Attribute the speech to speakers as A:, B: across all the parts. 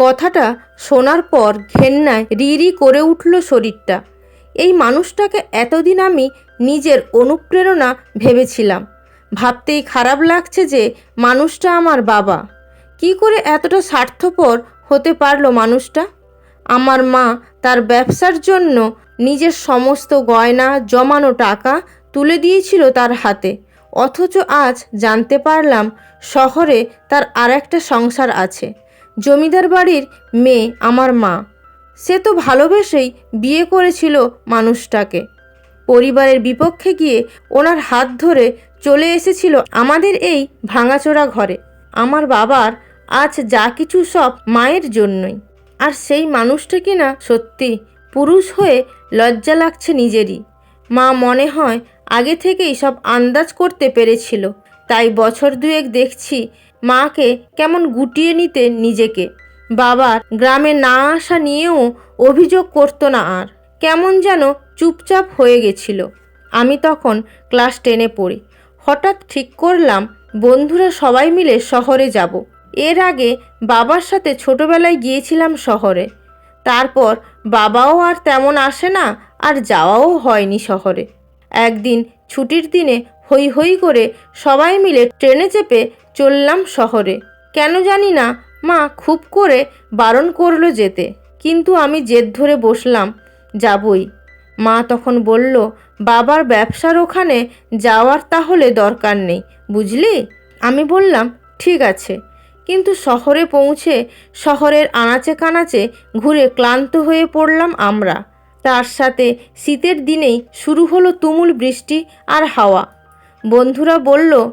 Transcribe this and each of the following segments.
A: কথাটা শোনার পর ঘেন্নায় রিরি করে উঠল শরীরটা। এই মানুষটাকে এতদিন আমি নিজের অনুপ্রেরণা ভেবেছিলাম। ভাবতেই খারাপ লাগছে যে মানুষটা আমার বাবা। কি করে এতটা স্বার্থপর হতে পারল মানুষটা? আমার মা তার ব্যবসার জন্য নিজের সমস্ত গয়না, জমানো টাকা তুলে দিয়েছিল তার হাতে। অথচ আজ জানতে পারলাম শহরে তার আর একটা সংসার আছে। জমিদার বাড়ির মেয়ে আমার মা। সে তো ভালোবেসেই বিয়ে করেছিল মানুষটাকে। পরিবারের বিপক্ষে গিয়ে ওনার হাত ধরে চলে এসেছিল আমাদের এই ভাঙাচোরা ঘরে। আমার বাবার আজ যা কিছু সব মায়ের জন্যই। আর সেই মানুষটা কিনা সত্যি পুরুষ হয়ে লজ্জা লাগছে নিজেরই। মা মনে হয় আগে থেকেই সব আন্দাজ করতে পেরেছিল। তাই বছর দুয়েক দেখছি মাকে কেমন গুটিয়ে নিতে নিজেকে। বাবার গ্রামে না আসা নিয়েও অভিযোগ করতো না আর। কেমন যেন চুপচাপ হয়ে গেছিল। আমি তখন ক্লাস টেনে পড়ি। হঠাৎ ঠিক করলাম, বন্ধুরা সবাই মিলে শহরে যাব। এর আগে বাবার সাথে ছোটবেলায় গিয়েছিলাম শহরে। তারপর বাবাও আর তেমন আসে না, আর যাওয়াও হয়নি শহরে। একদিন ছুটির দিনে হই হই করে সবাই মিলে ট্রেনে চেপে চললাম শহরে। কেন জানি না, মা খুব করে বারণ করল যেতে। কিন্তু আমি জেদ ধরে বসলাম, যাবই। মা তখন বলল, বাবার ব্যবসার ওখানে যাওয়ার তাহলে দরকার নেই, বুঝলি? আমি বললাম, ঠিক আছে। কিন্তু শহরে পৌঁছে শহরের আনাচে কানাচে ঘুরে ক্লান্ত হয়ে পড়লাম আমরা। তার সাথে শীতের দিনেই শুরু হলো তুমুল বৃষ্টি আর হাওয়া। বন্ধুরা বলল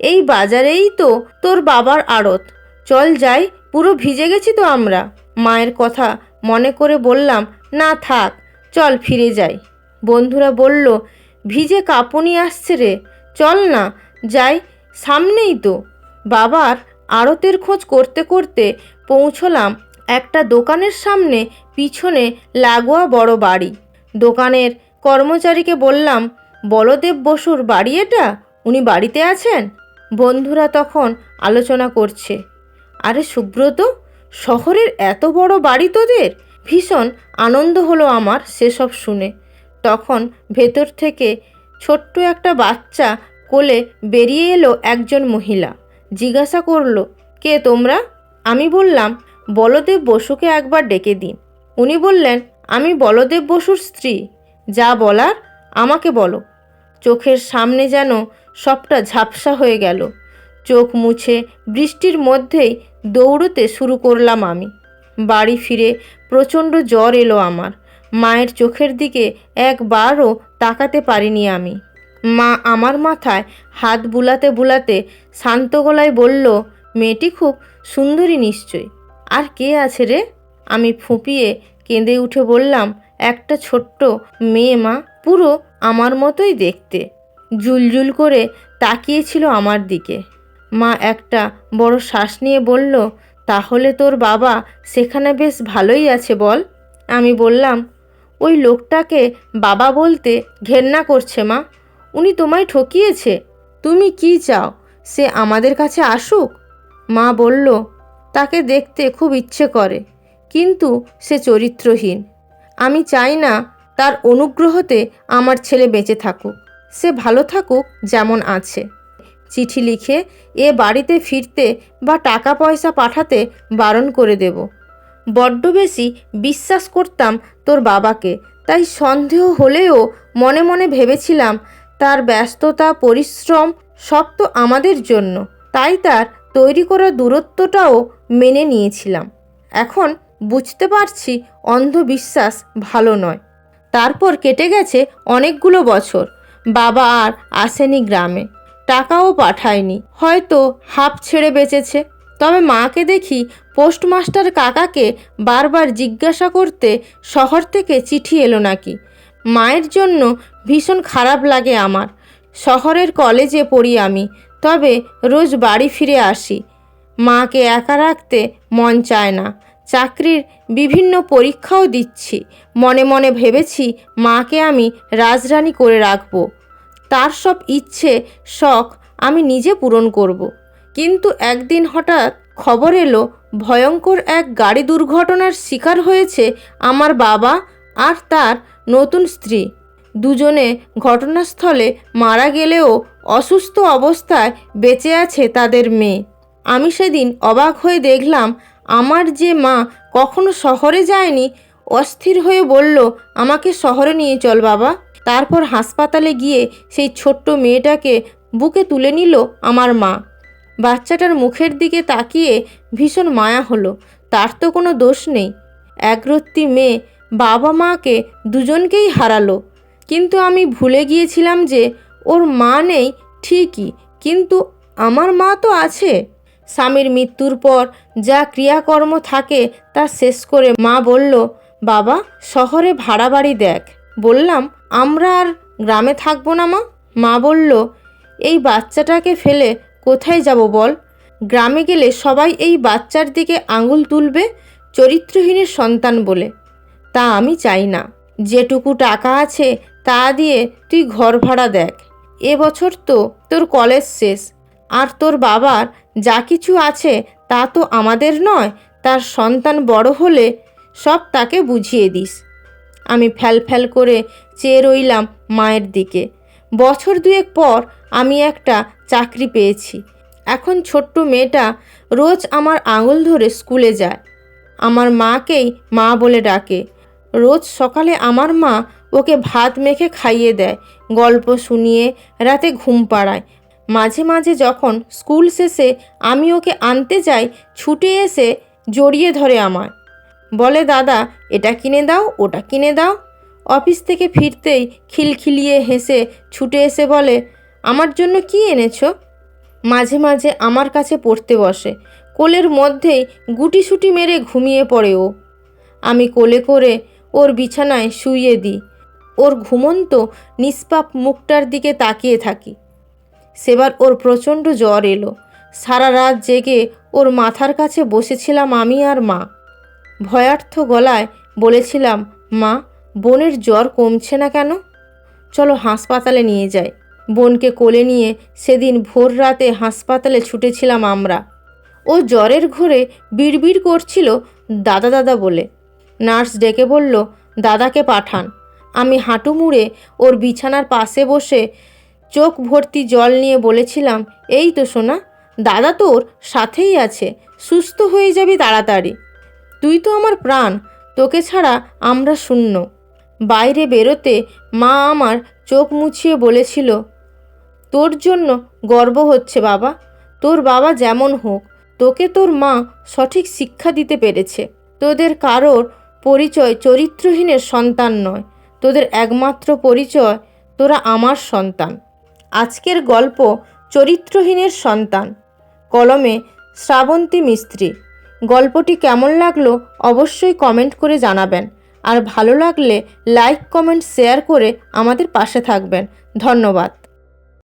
A: এই বাজারেই তো তোর বাবার আড়ত। চল যাই, পুরো ভিজে গেছি তো আমরা। মায়ের কথা মনে করে বললাম, না থাক, চল ফিরে যাই। বন্ধুরা বলল, ভিজে কাঁপুনি আসছে রে, চল না, যাই, সামনেই তো। বাবার আড়তের খোঁজ করতে করতে পৌঁছলাম একটা দোকানের সামনে, পিছনে লাগোয়া বড় বাড়ি। দোকানের কর্মচারীকে বললাম, বলদেব বসুর বাড়ি এটা? উনি বাড়িতে আছেন? বন্ধুরা তখন আলোচনা করছে। আরে সুব্রত, শহরের এত বড় বাড়ি তোদের? ভীষণ আনন্দ হলো আমার সেসব শুনে। তখন ভেতর থেকে ছোট্ট একটা বাচ্চা কোলে বেরিয়ে এলো একজন মহিলা। জিজ্ঞাসা করল, কে তোমরা? আমি বললাম, বলদেব বসুকে একবার ডেকে দিন। উনি বললেন, আমি বলদেব বসুর স্ত্রী। যা বলার আমাকে বলো। চোখের সামনে যেন সবটা ঝাপসা হয়ে গেল। চোখ মুছে বৃষ্টির মধ্যেই দৌড়তে শুরু করলাম আমি। বাড়ি ফিরে প্রচণ্ড জ্বর এলো আমার। মায়ের চোখের দিকে একবারও তাকাতে পারিনি আমি। মা আমার মাথায় হাত বুলাতে বুলাতে শান্ত গলায় বলল, মেয়েটি খুব সুন্দরী নিশ্চয় আর কে আছে রে? আমি ফুঁপিয়ে কেঁদে উঠে বললাম, একটা ছোট্ট মেয়ে মা, পুরো আমার মতোই দেখতে। জুলজুল করে তাকিয়েছিল আমার দিকে। মা একটা বড় শ্বাস নিয়ে বলল, তাহলে তোর বাবা সেখানে বেশ ভালোই আছে বল। আমি বললাম, ওই লোকটাকে বাবা বলতে ঘেন্না করছে মা। উনি তোমায় ঠকিয়েছে। তুমি কি চাও, সে আমাদের কাছে আসুক? মা বলল, তাকে দেখতে খুব ইচ্ছে করে, কিন্তু সে চরিত্রহীন। আমি চাই না তার অনুগ্রহতে আমার ছেলে বেঁচে থাকুক। সে ভালো থাকুক যেমন আছে। চিঠি লিখে এ বাড়িতে ফিরতে বা টাকা পয়সা পাঠাতে বারণ করে দেব। বড্ড বেশি বিশ্বাস করতাম তোর বাবাকে, তাই সন্দেহ হলেও মনে মনে ভেবেছিলাম তার ব্যস্ততা, পরিশ্রম সব তো আমাদের জন্য, তাই তার তৈরি করা দূরত্বটাও মেনে নিয়েছিলাম। এখন বুঝতে পারছি অন্ধবিশ্বাস ভালো নয়। তারপর কেটে গেছে অনেকগুলো বছর। বাবা আর আসেনি গ্রামে। টাকাও পাঠায়নি। হয়তো হাফ ছেড়ে বেঁচেছে। তবে মাকে দেখি পোস্টমাস্টার কাকাকে বারবার জিজ্ঞাসা করতে শহর থেকে চিঠি এলো নাকি। মায়ের জন্য ভীষণ খারাপ লাগে আমার। শহরের কলেজে পড়ি আমি, তবে রোজ বাড়ি ফিরে আসি। মাকে একা রাখতে মন চায় না। চাকরির বিভিন্ন পরীক্ষাও দিচ্ছি। মনে মনে ভেবেছি মাকে আমি রাজরানী করে রাখব। তার সব ইচ্ছে, শখ আমি নিজে পূরণ করব। কিন্তু একদিন হঠাৎ খবর এলো, ভয়ঙ্কর এক গাড়ি দুর্ঘটনার শিকার হয়েছে আমার বাবা আর তার নতুন স্ত্রী। দুজনে ঘটনাস্থলে মারা গেলেও অসুস্থ অবস্থায় বেঁচে আছে তাদের মেয়ে। আমি সেদিন অবাক হয়ে দেখলাম, আমার যে মা কখনো শহরে যায়নি, অস্থির হয়ে বলল, আমাকে শহরে নিয়ে চল বাবা। তারপর হাসপাতালে গিয়ে সেই ছোট্ট মেয়েটাকে বুকে তুলে নিল আমার মা। বাচ্চাটার মুখের দিকে তাকিয়ে ভীষণ মায়া হলো, তার তো কোনো দোষ নেই। একরত্তি মেয়ে বাবা মাকে দুজনকেই হারালো। কিন্তু আমি ভুলে গিয়েছিলাম যে ওর মা নেই ঠিকই, কিন্তু আমার মা তো আছে। স্বামীর মৃত্যুর পর যা ক্রিয়াকর্ম থাকে তা শেষ করে মা বলল, বাবা, শহরে ভাড়া বাড়ি দেখ। বললাম আমরা আর গ্রামে থাকব না, মা? মা বলল, এই বাচ্চাটাকে ফেলে কোথায় যাব বল? গ্রামে গেলে সবাই এই বাচ্চার দিকে আঙুল তুলবে চরিত্রহীনের সন্তান বলে। তা আমি চাই না। যেটুকু টাকা আছে তা দিয়ে তুই ঘর ভাড়া দেখ। এবছর তো তোর কলেজ শেষ। আর তোর বাবার যা কিছু আছে তা তো আমাদের নয়, তার সন্তান বড় হলে সব তাকে বুঝিয়ে দিস। আমি ফ্যাল ফ্যাল করে চেয়ে রইলাম মায়ের দিকে। বছর দুয়েক পর আমি একটা চাকরি পেয়েছি। এখন ছোট্ট মেয়েটা রোজ আমার আঙুল ধরে স্কুলে যায়। আমার মাকেই মা বলে ডাকে। রোজ সকালে আমার মা ওকে ভাত মেখে খাইয়ে দেয়, গল্প শুনিয়ে রাতে ঘুম পাড়ায়। মাঝে মাঝে যখন স্কুল শেষে আমি ওকে আনতে যাই, ছুটে এসে জড়িয়ে ধরে আমায়। বলে, দাদা, এটা কিনে দাও, ওটা কিনে দাও। অফিস থেকে ফিরতেই খিলখিলিয়ে হেসে ছুটে এসে বলে, আমার জন্য কি এনেছো? মাঝে মাঝে আমার কাছে পড়তে বসে। কোলের মধ্যেই গুটিসুটি মেরে ঘুমিয়ে পড়ে ও। আমি কোলে করে ওর বিছানায় শুইয়ে দিই। ওর ঘুমন্ত, নিষ্পাপ মুখটার দিকে তাকিয়ে থাকি। সেবার ওর প্রচণ্ড জ্বর এলো। সারা রাত জেগে ওর মাথার কাছে বসেছিলাম আমি আর মা। ভয়ার্থ গলায় বলেছিলাম, মা, বোনের জ্বর কমছে না কেন? চলো হাসপাতালে নিয়ে যাই। বোনকে কোলে নিয়ে সেদিন ভোর রাতে হাসপাতালে ছুটেছিলাম আমরা। ও জ্বরের ঘোরে বিড়বিড় করছিল দাদা দাদা বলে। নার্স ডেকে বলল, দাদাকে পাঠান। আমি হাঁটু মুড়ে ওর বিছানার পাশে বসে চোখ ভর্তি জল নিয়ে বলেছিলাম, এই তো সোনা, দাদা তোর সাথেই আছে, সুস্থ হয়ে যাবি তাড়াতাড়ি। তুই তো আমার প্রাণ, তোকে ছাড়া আমরা শূন্য। বাইরে বেরোতে মা আমার চোখ মুছিয়ে বলেছিল, তোর জন্য গর্ব হচ্ছে বাবা, তোর বাবা যেমন হোক, তোকে তোর মা সঠিক শিক্ষা দিতে পেরেছে। তোদের কারোর পরিচয় চরিত্রহীনের সন্তান নয়, তোদের একমাত্র পরিচয় তোরা আমার সন্তান। আজকের গল্প চরিত্রহীনের সন্তান। কলমে শ্রাবন্তী মিস্ত্রি। গল্পটি কেমন লাগল অবশ্যই কমেন্ট করে জানাবেন। আর ভালো লাগলে লাইক, কমেন্ট, শেয়ার করে আমাদের পাশে থাকবেন। ধন্যবাদ।